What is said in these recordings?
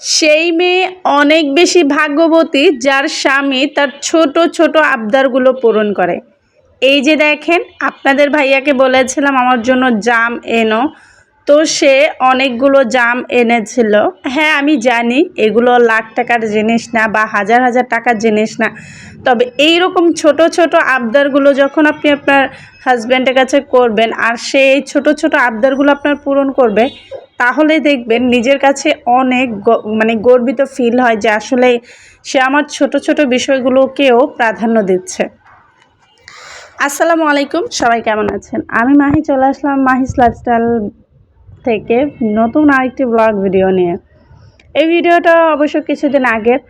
সেই মেয়ে অনেক বেশি ভাগ্যবতী যার স্বামী তার ছোট ছোট আবদারগুলো পূরণ করে। এই যে দেখেন, আপনাদের ভাইয়াকে বলেছিলাম আমার জন্য জাম এনো। তো সে অনেকগুলো জাম এনেছিল। হ্যাঁ আমি জানি, এগুলো লাখ টাকার জিনিস না বা হাজার হাজার টাকার জিনিস না। তবে এই রকম ছোট ছোট আবদারগুলো যখন আপনি আপনার হাজব্যান্ডের কাছে করবেন আর সে এই ছোটো, ছোট আবদারগুলো আপনার পূরণ করবে তাহলে দেখবেন নিজের কাছে অনেক মানে গর্বিত ফিল হয় যে আসলে সে আমার ছোট ছোট বিষয়গুলোকেও প্রাধান্য দিচ্ছে। আসসালামু আলাইকুম, সবাই কেমন আছেন? আমি মাহি চলে আসলাম মাহিস লাইফস্টাইল থেকে নতুন আরেকটি ব্লগ ভিডিও নিয়ে। এই ভিডিওটা অবশ্য কিছুদিন আগের।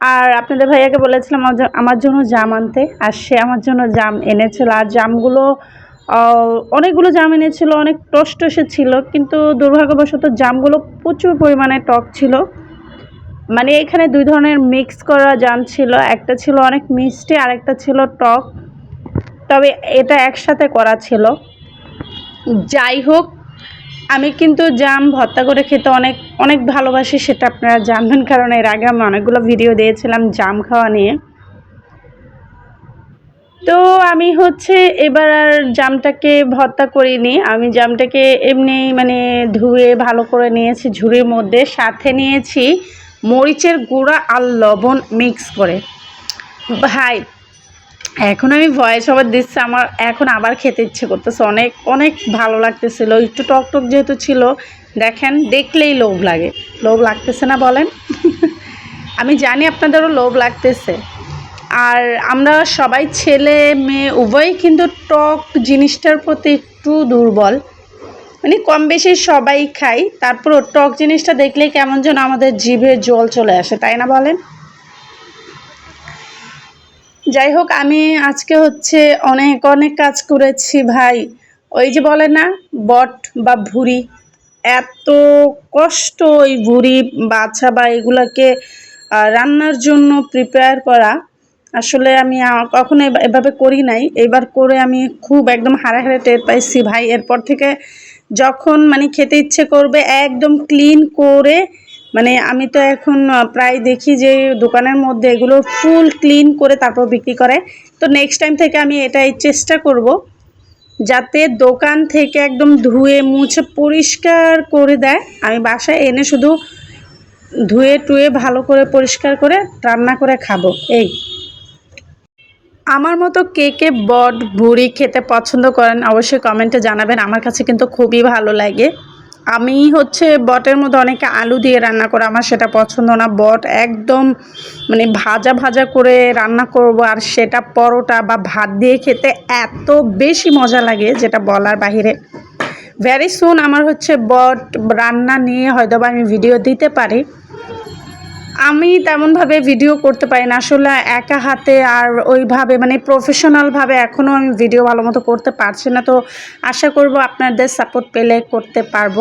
আর আপনাদের ভাইয়াকে বলেছিলাম আমার জন্য জাম আনতে। আর সে আমার জন্য জাম এনেছিল। আর জামগুলো অনেকগুলো জাম এনেছিল, অনেক টসটসে ছিল কিন্তু দুর্ভাগ্যবশত জামগুলো প্রচুর পরিমাণে টক ছিল। মানে এখানে দুই ধরনের মিক্স করা জাম ছিল, একটা ছিল অনেক মিষ্টি আর একটা ছিল টক। তবে এটা একসাথে করা ছিল। যাই হোক, আমি কিন্তু জাম ভর্তা করে খেতে অনেক অনেক ভালোবাসি, সেটা আপনারা জানবেন, কারণ এর আগে আমি অনেকগুলো ভিডিও দিয়েছিলাম জাম খাওয়া নিয়ে। তো আমি হচ্ছে এবার আর জামটাকে ভর্তা করিনি। আমি জামটাকে এমনি মানে ধুয়ে ভালো করে নিয়েছি, ঝুড়ির মধ্যে। সাথে নিয়েছি মরিচের গুঁড়া আর লবণ মিক্স করে। ভাই, এখন আমি ভয়েস ওভার দিচ্ছি, আমার এখন আবার খেতে ইচ্ছে করতেছে। অনেক অনেক ভালো লাগতেছিল। একটু টক টক যেহেতু ছিল, দেখেন দেখলেই লোভ লাগে। লোভ লাগতেছে না বলেন? আমি জানি আপনাদেরও লোভ লাগতেছে। আর আমরা সবাই ছেলে, মেয়ে, উভয়ই কিন্তু টক জিনিসটার প্রতি একটু দুর্বল। মানে কম বেশি সবাই খাই তারপরও টক জিনিসটা দেখলেই কেমন যেন আমাদের জিভে জল চলে আসে, তাই না বলেন? যাই হোক, আমি আজকে হচ্ছে অনেক অনেক কাজ করেছি ভাই। ওই যে বলে না, বট বা ভুঁড়ি। এত কষ্ট ওই ভুঁড়ি, বাছা বা এগুলোকে রান্নার জন্য প্রিপেয়ার করা। আসলে আমি কখনো এভাবে করি নাই। এবার করে আমি খুব একদম হারে হারে টের পাইছি ভাই। এরপর থেকে যখন মানে খেতে ইচ্ছে করবে, একদম ক্লিন করে মানে আমি তো এখন প্রায় দেখি যে দোকানের মধ্যে এগুলো ফুল ক্লিন করে তারপর বিক্রি করে। তো নেক্সট টাইম থেকে আমি এটাই চেষ্টা করব যাতে দোকান থেকে একদম ধুয়ে, মুছে, পরিষ্কার করে দেয়। আমি বাসায় এনে শুধু ধুয়ে, টুয়ে ভালো করে পরিষ্কার করে রান্না করে খাব। এই। আমার মতো কে কে বট ভুড়ি খেতে পছন্দ করেন অবশ্যই কমেন্টে জানাবেন। আমার কাছে কিন্তু খুবই ভালো লাগে। আমি হচ্ছে বটের মধ্যে অনেকে আলু দিয়ে রান্না করে, আমার সেটা পছন্দ না। বট একদম মানে ভাজা ভাজা করে রান্না করব আর সেটা পরোটা বা ভাত দিয়ে খেতে এত বেশি মজা লাগে যেটা বলার বাহিরে। ভ্যারি সুন আমার হচ্ছে বট রান্না নিয়ে হয়তো বা আমি ভিডিও দিতে পারি। আমি তেমনভাবে ভিডিও করতে পারি না। আসলে একা হাতে আর ওইভাবে মানে প্রফেশনালভাবে এখনও আমি ভিডিও ভালো মতো করতে পারছি না। তো আশা করব আপনাদের সাপোর্ট পেলে করতে পারব।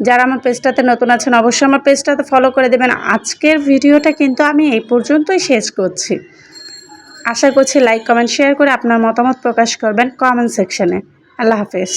যারা আমার পেজটাতে নতুন আছেন, অবশ্যই আমার পেজটাতে ফলো করে দেবেন। আজকের ভিডিওটা কিন্তু আমি এই পর্যন্তই শেষ করছি। আশা করছি লাইক কমেন্ট শেয়ার করে আপনার মতামত প্রকাশ করবেন কমেন্ট সেকশনে আল্লাহ হাফেজ।